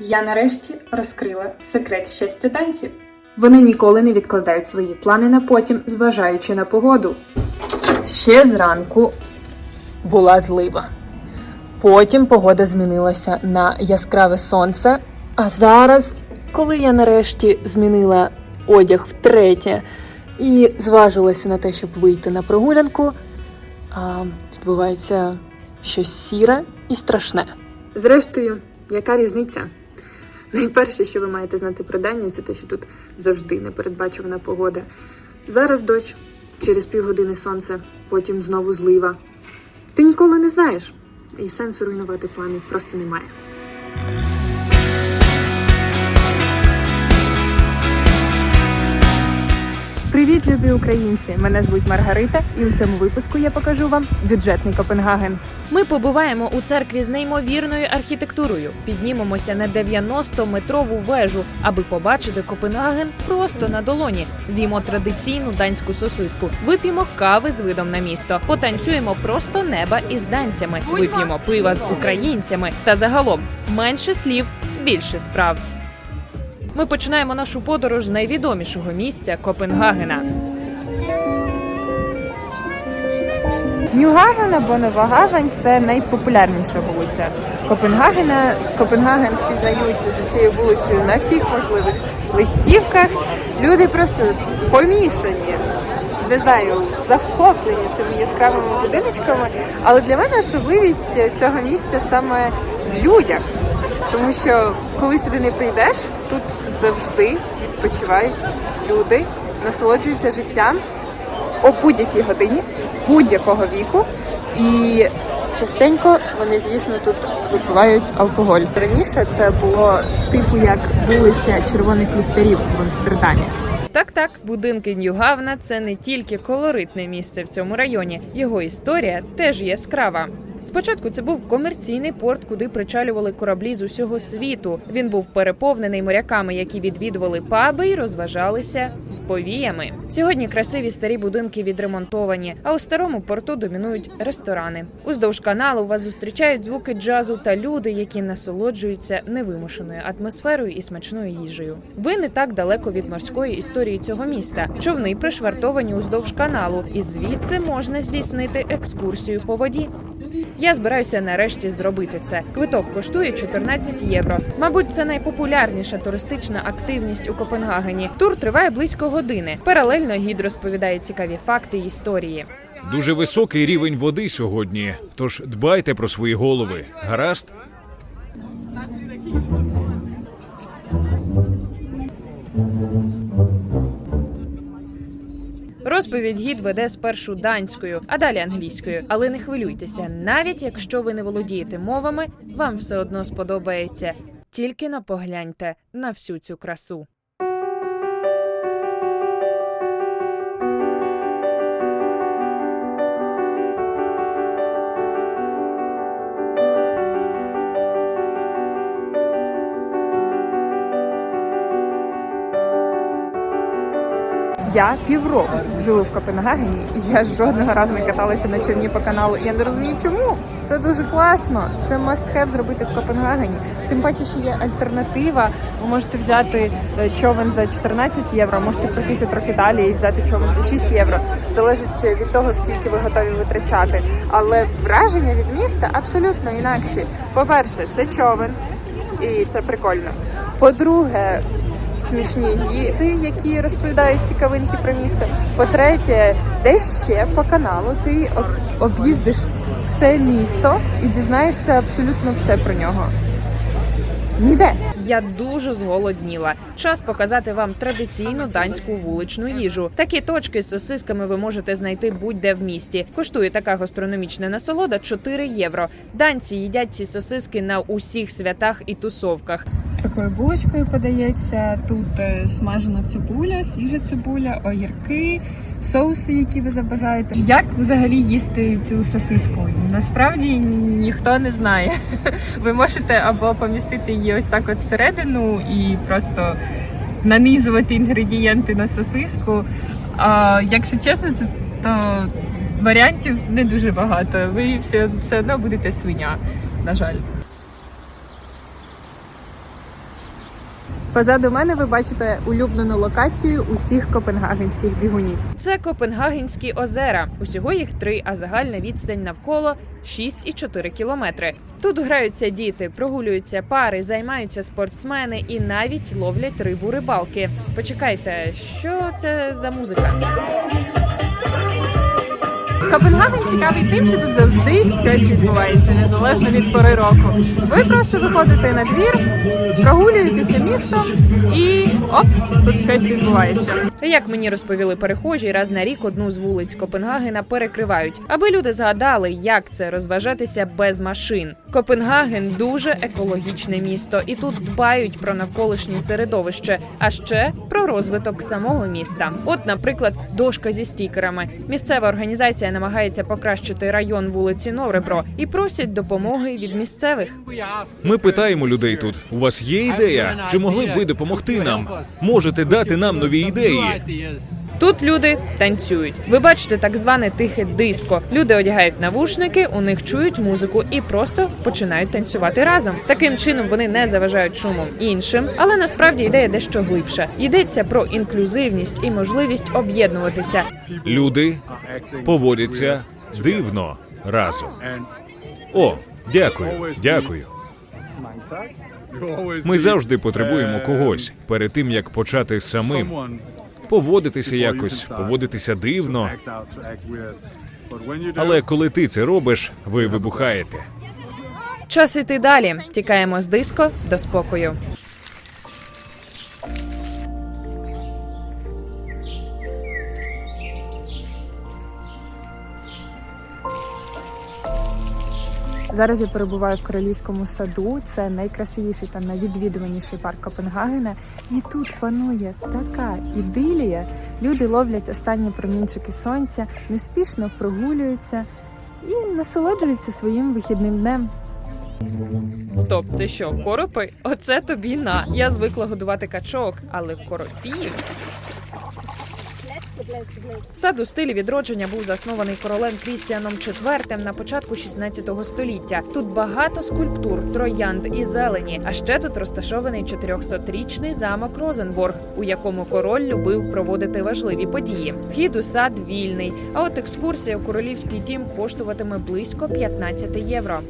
Я нарешті розкрила секрет щастя танців. Вони ніколи не відкладають свої плани на потім, зважаючи на погоду. Ще зранку була злива. Потім погода змінилася на яскраве сонце. А зараз, коли я нарешті змінила одяг втретє і зважилася на те, щоб вийти на прогулянку, відбувається щось сіре і страшне. Зрештою, яка різниця? Найперше, що ви маєте знати про Данію, це те, що тут завжди непередбачувана погода. Зараз дощ, через півгодини сонце, потім знову злива. Ти ніколи не знаєш, і сенсу руйнувати плани просто немає. Привіт, любі українці! Мене звуть Маргарита, і у цьому випуску я покажу вам бюджетний Копенгаген. Ми побуваємо у церкві з неймовірною архітектурою, піднімемося на 90-метрову вежу, аби побачити Копенгаген просто на долоні. З'їмо традиційну данську сосиску, вип'ємо кави з видом на місто, потанцюємо просто неба із данцями, вип'ємо пива з українцями та загалом менше слів, більше справ. Ми починаємо нашу подорож з найвідомішого місця Копенгагена. Ньюгавен або Нова Гавань – це найпопулярніша вулиця Копенгагена. Копенгаген впізнають за цією вулицею на всіх можливих листівках. Люди просто помішані. Не знаю, захоплені цими яскравими будиночками. Але для мене особливість цього місця саме в людях. Тому що коли сюди не прийдеш, тут завжди відпочивають люди, насолоджуються життям о будь-якій годині, будь-якого віку. І частенько вони, звісно, тут випивають алкоголь. Раніше це було типу як вулиця червоних ліхтарів в Амстердамі. Так, так, будинки Ньюгавна це не тільки колоритне місце в цьому районі. Його історія теж яскрава. Спочатку це був комерційний порт, куди причалювали кораблі з усього світу. Він був переповнений моряками, які відвідували паби і розважалися з повіями. Сьогодні красиві старі будинки відремонтовані, а у старому порту домінують ресторани. Уздовж каналу вас зустрічають звуки джазу та люди, які насолоджуються невимушеною атмосферою і смачною їжею. Ви не так далеко від морської історії цього міста. Човни пришвартовані уздовж каналу, і звідси можна здійснити екскурсію по воді. Я збираюся нарешті зробити це. Квиток коштує 14 євро. Мабуть, це найпопулярніша туристична активність у Копенгагені. Тур триває близько години. Паралельно гід розповідає цікаві факти і історії. Дуже високий рівень води сьогодні, тож дбайте про свої голови. Гаразд? Розповідь гід веде спершу данською, а далі англійською. Але не хвилюйтеся, навіть якщо ви не володієте мовами, вам все одно сподобається. Тільки напогляньте на всю цю красу. Я півроку живу в Копенгагені, і я жодного разу не каталася на човні по каналу. Я не розумію, чому це дуже класно. Це must have зробити в Копенгагені. Тим паче, що є альтернатива. Ви можете взяти е, човен за 14 євро, можете пройтися трохи далі і взяти човен за 6 євро. Залежить від того, скільки ви готові витрачати. Але враження від міста абсолютно інакші. По-перше, це човен, і це прикольно. По-друге, смішні гіди, які розповідають цікавинки про місто. По-третє, десь ще по каналу ти об'їздиш все місто і дізнаєшся абсолютно все про нього. Ніде. Я дуже зголодніла. Час показати вам традиційну данську вуличну їжу. Такі точки з сосисками ви можете знайти будь-де в місті. Коштує така гастрономічна насолода 4 євро. Данці їдять ці сосиски на усіх святах і тусовках. З такою булочкою подається. Тут е, смажена цибуля, свіжа цибуля, огірки, соуси, які ви забажаєте. Як взагалі їсти цю сосиску? Насправді ніхто не знає. Ви можете або помістити її ось так от всередину і просто нанизувати інгредієнти на сосиску. А якщо чесно, то варіантів не дуже багато. Ви все, все одно будете свиня, на жаль. Позаду мене ви бачите улюблену локацію усіх копенгагенських бігунів. Це Копенгагенські озера. Усього їх три, а загальна відстань навколо 6,4 кілометри. Тут граються діти, прогулюються пари, займаються спортсмени і навіть ловлять рибу рибалки. Почекайте, що це за музика? Копенгаген цікавий тим, що тут завжди щось відбувається, незалежно від пори року. Ви просто виходите на двір, прогулюєтеся містом і оп, тут щось відбувається. Як мені розповіли перехожі, раз на рік одну з вулиць Копенгагена перекривають, аби люди згадали, як це розважатися без машин. Копенгаген дуже екологічне місто, і тут дбають про навколишнє середовище, а ще про розвиток самого міста. От, наприклад, дошка зі стікерами. Місцева організація намагається покращити район вулиці Новребро і просять допомоги від місцевих. Ми питаємо людей тут: у вас є ідея? Чи могли б ви допомогти нам? Можете дати нам нові ідеї? Тут люди танцюють. Ви бачите так зване тихе диско. Люди одягають навушники, у них чують музику і просто починають танцювати разом. Таким чином вони не заважають шумом іншим, але насправді ідея дещо глибша. Йдеться про інклюзивність і можливість об'єднуватися. Люди поводяться дивно разом. О, дякую, дякую. Ми завжди потребуємо когось перед тим, як почати самим. Поводитися якось, поводитися дивно. Але коли ти це робиш, ви вибухаєте. Час іти далі. Тікаємо з диско до спокою. Зараз я перебуваю в королівському саду. Це найкрасивіший та найвідвідуваніший парк Копенгагена. І тут панує така ідилія. Люди ловлять останні промінчики сонця, неспішно прогулюються і насолоджуються своїм вихідним днем. Стоп, це що, коропи? Оце тобі на. Я звикла годувати качок, але коропів. Сад у стилі відродження був заснований королем Крістіаном IV на початку 16 століття. Тут багато скульптур, троянд і зелені. А ще тут розташований 400-річний замок Розенборг, у якому король любив проводити важливі події. Вхід у сад вільний. А от екскурсія у королівський дім коштуватиме близько 15 євро.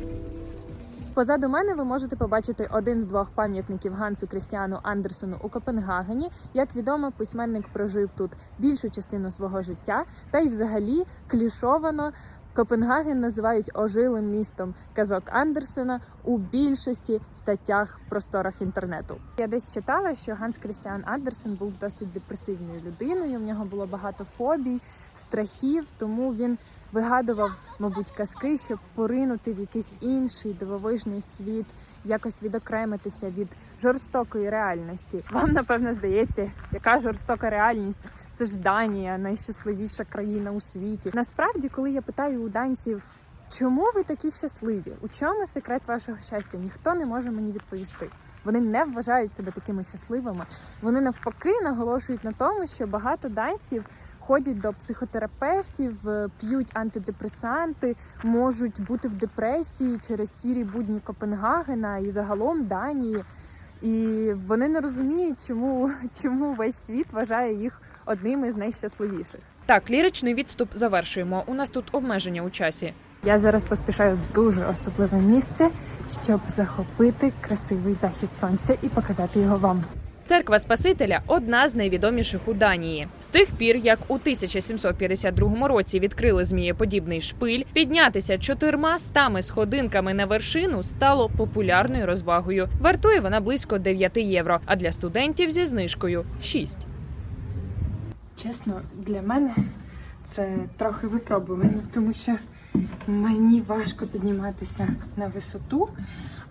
Позаду мене ви можете побачити один з двох пам'ятників Гансу Крістіану Андерсону у Копенгагені. Як відомо, письменник прожив тут більшу частину свого життя, та й взагалі клішовано. Копенгаген називають ожилим містом казок Андерсена у більшості статтях в просторах інтернету. Я десь читала, що Ганс Крістіан Андерсен був досить депресивною людиною. В нього було багато фобій, страхів, тому він вигадував, мабуть, казки, щоб поринути в якийсь інший дивовижний світ, якось відокремитися від жорстокої реальності. Вам напевно здається, яка жорстока реальність? Це ж Данія, найщасливіша країна у світі. Насправді, коли я питаю у данців, чому ви такі щасливі? У чому секрет вашого щастя? Ніхто не може мені відповісти. Вони не вважають себе такими щасливими. Вони навпаки наголошують на тому, що багато данців ходять до психотерапевтів, е, п'ють антидепресанти, можуть бути в депресії через сірі будні Копенгагена і загалом Данії. І вони не розуміють, чому, чому весь світ вважає їх одним із найщасливіших. Так, ліричний відступ завершуємо. У нас тут обмеження у часі. Я зараз поспішаю в дуже особливе місце, щоб захопити красивий захід сонця і показати його вам. Церква Спасителя одна з найвідоміших у Данії. З тих пір, як у 1752 році відкрили змієподібний шпиль, піднятися чотирма стами сходинками на вершину стало популярною розвагою. Вартує вона близько 9 євро, а для студентів зі знижкою 6. Чесно, для мене це трохи випробування, тому що мені важко підніматися на висоту,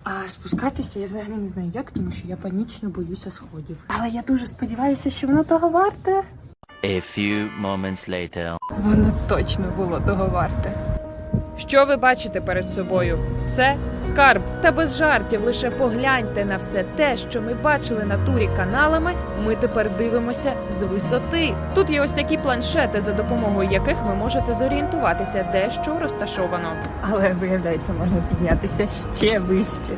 а спускатися я взагалі не знаю як, тому що я панічно боюся сходів. Але я дуже сподіваюся, що воно того варте. A few moments later. Воно точно було того варте. Що ви бачите перед собою? Це скарб. Та без жартів лише погляньте на все те, що ми бачили на турі каналами. Ми тепер дивимося з висоти. Тут є ось такі планшети, за допомогою яких ви можете зорієнтуватися, де що розташовано. Але виявляється, можна піднятися ще вище.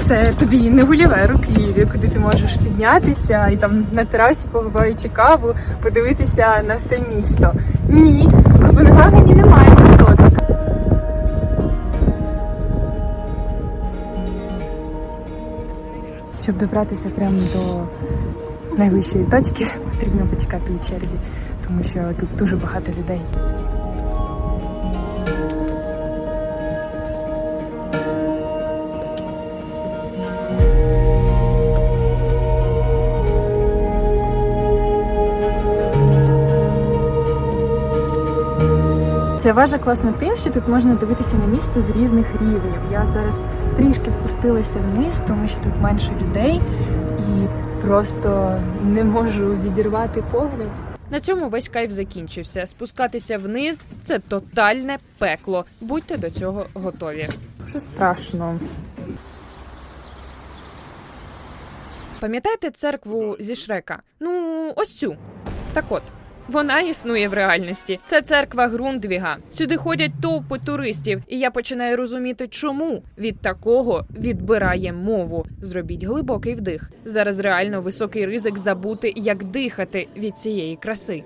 Це тобі не гулівер у Києві, куди ти можеш піднятися і там на терасі, попиваючи каву, подивитися на все місто. Ні, в Копенгагені немає Щоб добратися прямо до найвищої точки, потрібно почекати у черзі, тому що тут дуже багато людей. Ця вежа класна тим, що тут можна дивитися на місто з різних рівнів. Я зараз трішки спустилася вниз, тому що тут менше людей, і просто не можу відірвати погляд. На цьому весь кайф закінчився. Спускатися вниз це тотальне пекло. Будьте до цього готові. Дуже страшно. Пам'ятаєте церкву зі Шрека? Ну, ось цю. Так от. Вона існує в реальності. Це церква Грундвіга. Сюди ходять товпи туристів, і я починаю розуміти, чому від такого відбирає мову. Зробіть глибокий вдих. Зараз реально високий ризик забути, як дихати від цієї краси.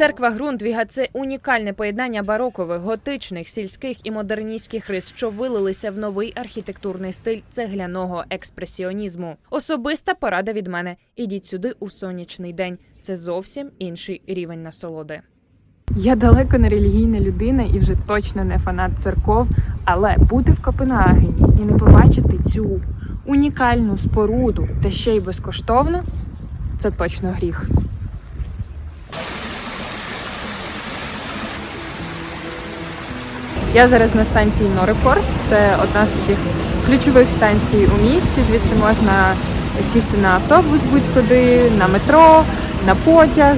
Церква Грундвіга це унікальне поєднання барокових, готичних, сільських і модерністських рис, що вилилися в новий архітектурний стиль цегляного експресіонізму. Особиста порада від мене: ідіть сюди у сонячний день. Це зовсім інший рівень насолоди. Я далеко не релігійна людина і вже точно не фанат церков, але бути в Копенгагені і не побачити цю унікальну споруду та ще й безкоштовно це точно гріх. Я зараз на станції Норепорт. Це одна з таких ключових станцій у місті. Звідси можна сісти на автобус будь-куди, на метро, на потяг.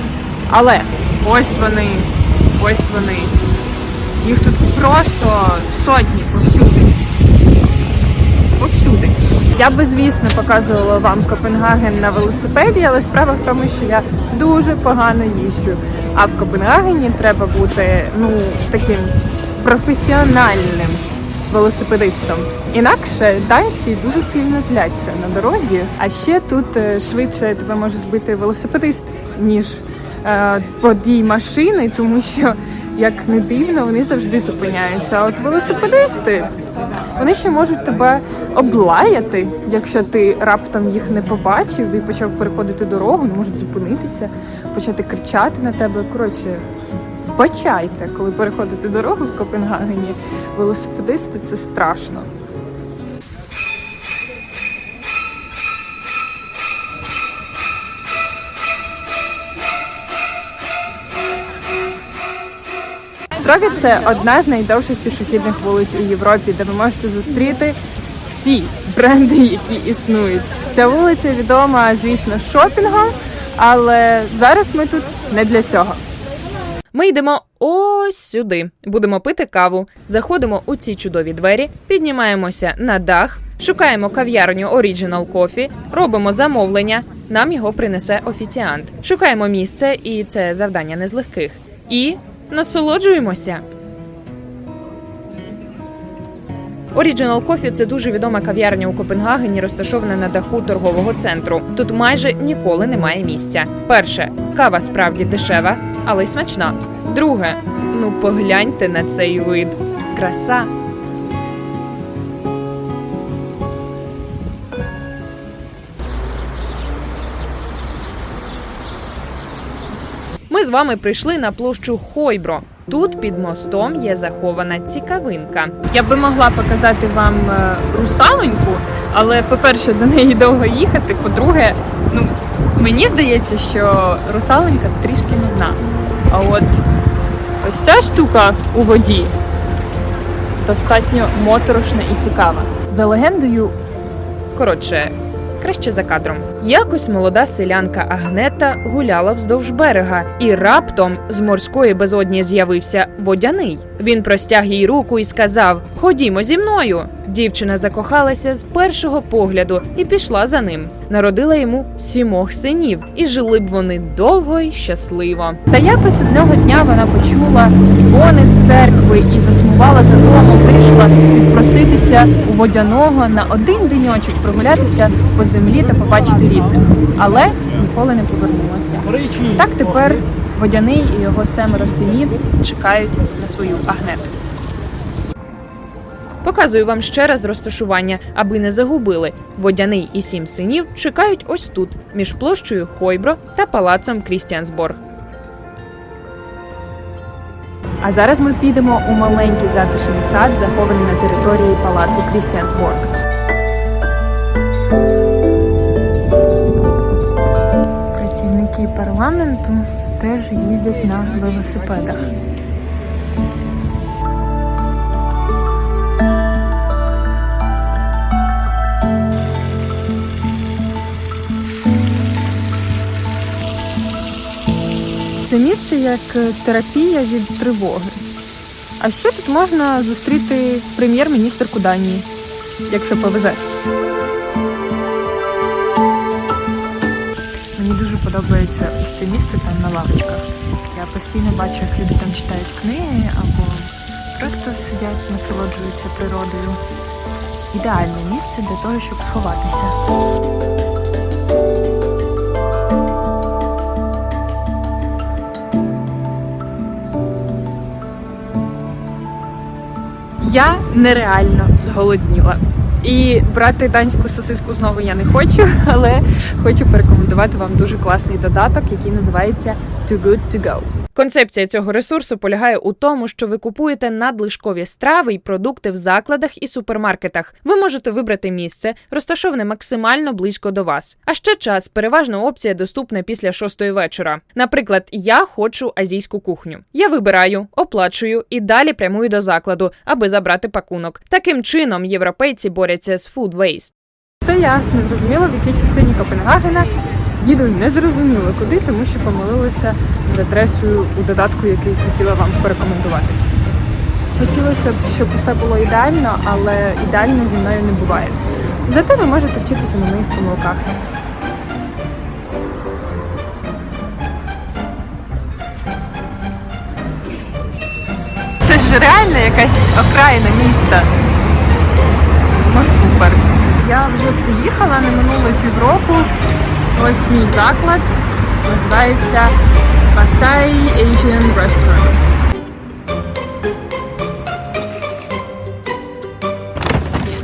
Але ось вони, ось вони. Їх тут просто сотні повсюди. Повсюди. Я би, звісно, показувала вам Копенгаген на велосипеді, але справа в тому, що я дуже погано їжджу. А в Копенгагені треба бути ну таким професіональним велосипедистом. Інакше данці дуже сильно зляться на дорозі. А ще тут е, швидше тебе може збити велосипедист, ніж е, водій машини, тому що, як не дивно, вони завжди зупиняються. А от велосипедисти вони ще можуть тебе облаяти, якщо ти раптом їх не побачив і почав переходити дорогу, вони можуть зупинитися, почати кричати на тебе. Коротше, вбачайте, коли переходите дорогу в Копенгагені. Велосипедисти це страшно. Строгий – це одна з найдовших пішохідних вулиць у Європі, де ви можете зустріти всі бренди, які існують. Ця вулиця відома, звісно, шопінгом, але зараз ми тут не для цього. Ми йдемо ось сюди. Будемо пити каву. Заходимо у ці чудові двері, піднімаємося на дах, шукаємо кав'ярню Original Coffee, робимо замовлення. Нам його принесе офіціант. Шукаємо місце, і це завдання не з легких. І насолоджуємося. Original Coffee – це дуже відома кав'ярня у Копенгагені, розташована на даху торгового центру. Тут майже ніколи немає місця. Перше, кава справді дешева, але й смачна. Друге, ну погляньте на цей вид. Краса. Вами прийшли на площу Хойбро. Тут під мостом є захована цікавинка. Я би могла показати вам е, русалоньку, але по-перше, до неї довго їхати. По-друге, ну мені здається, що русалонька трішки нудна. А от ось ця штука у воді достатньо моторошна і цікава. За легендою, Коротше, краще за кадром. Якось молода селянка Агнета гуляла вздовж берега, і раптом з морської безодні з'явився водяний. Він простяг їй руку і сказав: Ходімо зі мною. Дівчина закохалася з першого погляду і пішла за ним. Народила йому сімох синів, і жили б вони довго й щасливо. Та якось одного дня вона почула дзвони церкви і засумувала за домом, вирішила відпроситися у водяного на один деньочок прогулятися по землі та побачити рідних, але ніколи не повернулася. Так тепер водяний і його семеро синів чекають на свою агнету. Показую вам ще раз розташування, аби не загубили. Водяний і сім синів чекають ось тут, між площею Хойбро та палацом Крістіансборг. А зараз ми підемо у маленький затишний сад, захований на території палацу Крістіансборг. Працівники парламенту теж їздять на велосипедах. Це місце як е, терапія від тривоги. А ще тут можна зустріти прем'єр-міністрку Данії, якщо повезе. Мені дуже подобається ось це місце там на лавочках. Я постійно бачу, як люди там читають книги або просто сидять, насолоджуються природою. Ідеальне місце для того, щоб сховатися. Я нереально зголодніла. І брати данську сосиску знову я не хочу, але хочу порекомендувати вам дуже класний додаток, який називається Too Good To Go. Концепція цього ресурсу полягає у тому, що ви купуєте надлишкові страви і продукти в закладах і супермаркетах. Ви можете вибрати місце, розташоване максимально близько до вас. А ще час переважна опція доступна після шостої вечора. Наприклад, я хочу азійську кухню. Я вибираю, оплачую і далі прямую до закладу, аби забрати пакунок. Таким чином європейці борються з food waste. Це я не зрозуміла, в якій частині Копенгагена. Їду не зрозуміло куди, тому що помилилася з адресою у додатку, який хотіла вам порекомендувати. Хотілося б, щоб усе було ідеально, але ідеально зі мною не буває. Зате ви можете вчитися на моїх помилках. Це ж реально якась окраїна міста. Ну супер. Я вже приїхала, не минуло півроку. Ось мій заклад. Називається Pasai Asian Restaurant.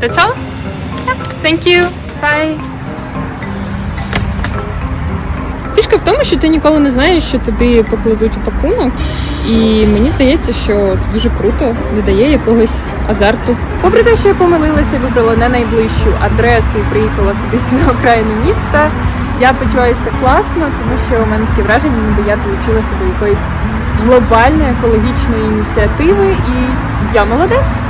That's all? Yeah. Thank you. Bye. Фішка в тому, що ти ніколи не знаєш, що тобі покладуть у пакунок, і мені здається, що це дуже круто, додає якогось азарту. Попри те, що я помилилася, вибрала не найближчу адресу і приїхала кудись на окраїну міста. Я почуваюся класно, тому що у мене таке враження, ніби я долучилася до якоїсь глобальної екологічної ініціативи, і я молодець.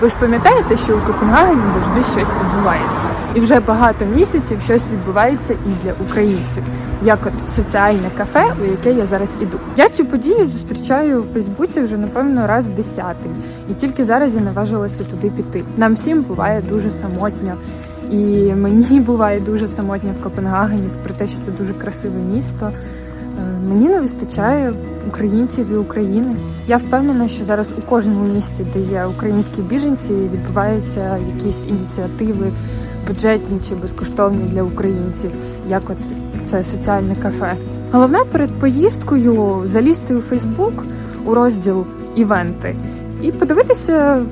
Ви ж пам'ятаєте, що у Копенгагені завжди щось відбувається, і вже багато місяців щось відбувається і для українців, як от соціальне кафе, у яке я зараз іду. Я цю подію зустрічаю у Фейсбуці вже напевно раз десятий, і тільки зараз я наважилася туди піти. Нам всім буває дуже самотньо, і мені буває дуже самотньо в Копенгагені, про те, що це дуже красиве місто. Е, Мені не вистачає українців і України. Я впевнена, що зараз у кожному місті, де є українські біженці, відбуваються якісь ініціативи бюджетні чи безкоштовні для українців, як от це соціальне кафе. Головне перед поїздкою залізти у Фейсбук у розділ івенти і подивитися,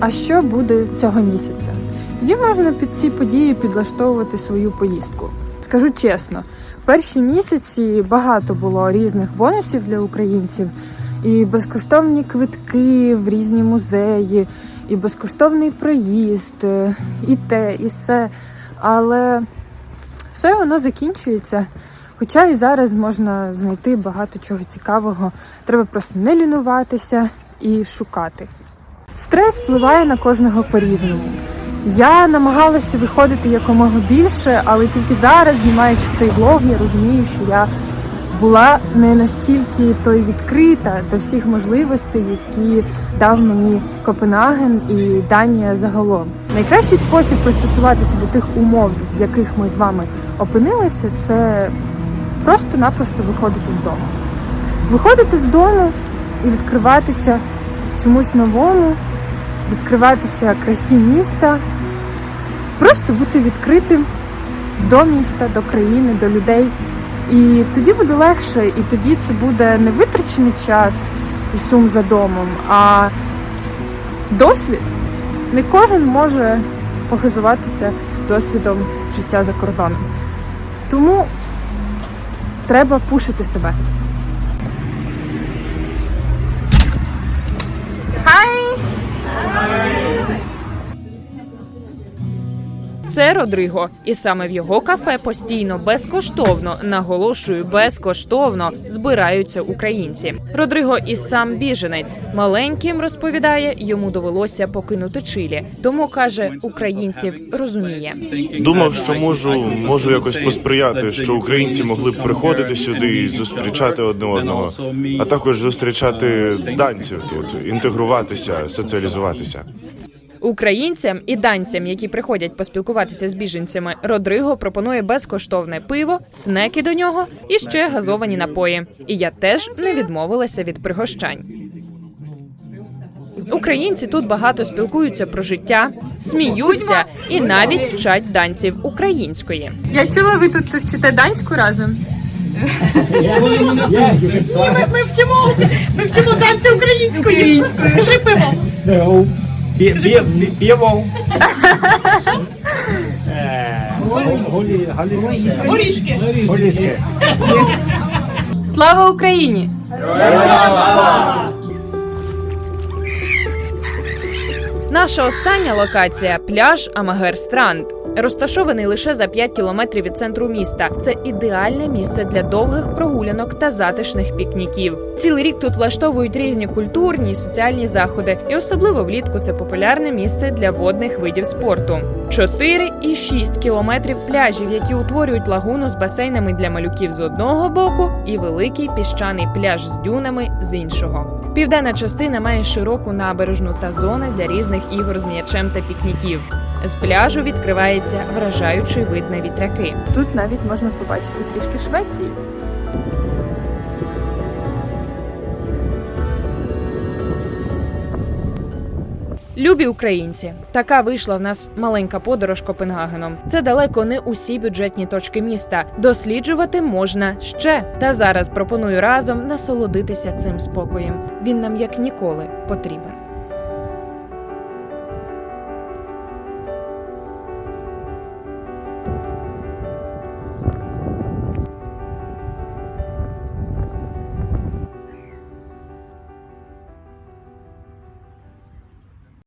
а що буде цього місяця. Тоді можна під ці події підлаштовувати свою поїздку. Скажу чесно, перші місяці багато було різних бонусів для українців, і безкоштовні квитки в різні музеї, і безкоштовний проїзд, е, і те, і все. Але все воно закінчується. Хоча і зараз можна знайти багато чого цікавого. Треба просто не лінуватися і шукати. Стрес впливає на кожного по-різному. Я намагалася виходити якомога більше, але тільки зараз, знімаючи цей влог, я розумію, що я була не настільки той відкрита до всіх можливостей, які дав мені Копенгаген і Данія загалом. Найкращий спосіб пристосуватися до тих умов, в яких ми з вами опинилися, це просто-напросто виходити з дому. Виходити з дому і відкриватися чомусь новому, відкриватися красі міста, просто бути відкритим до міста, до країни, до людей. І тоді буде легше, і тоді це буде не витрачений час і сум за домом, а досвід. Не кожен може похизуватися досвідом життя за кордоном. Тому треба пушити себе. Це Родриго, і саме в його кафе постійно безкоштовно наголошую безкоштовно збираються українці. Родриго і сам біженець маленьким розповідає, йому довелося покинути Чилі, тому каже, українців розуміє. Думав, що можу, можу якось посприяти, що українці могли б приходити сюди і зустрічати одне одного, а також зустрічати данців тут, інтегруватися, соціалізуватися. Українцям і данцям, які приходять поспілкуватися з біженцями, Родриго пропонує безкоштовне пиво, снеки до нього і ще газовані напої. І я теж не відмовилася від пригощань. Українці тут багато спілкуються про життя, сміються і навіть вчать данців української. Я чула, ви тут вчите данську разом. Пі- Е, голі- голі- Горішки. Слава Україні! Наша остання локація пляж Амагер Странд. Розташований лише за 5 кілометрів від центру міста. Це ідеальне місце для довгих прогулянок та затишних пікніків. Цілий рік тут влаштовують різні культурні і соціальні заходи, і особливо влітку це популярне місце для водних видів спорту. 4 і 6 кілометрів пляжів, які утворюють лагуну з басейнами для малюків з одного боку, і великий піщаний пляж з дюнами з іншого. Південна частина має широку набережну та зони для різних ігор з м'ячем та пікніків. З пляжу відкривається вражаючий вид на вітряки. Тут навіть можна побачити трішки Швеції. Любі українці, така вийшла в нас маленька подорож Копенгагеном. Це далеко не усі бюджетні точки міста. Досліджувати можна ще. Та зараз пропоную разом насолодитися цим спокоєм. Він нам як ніколи потрібен.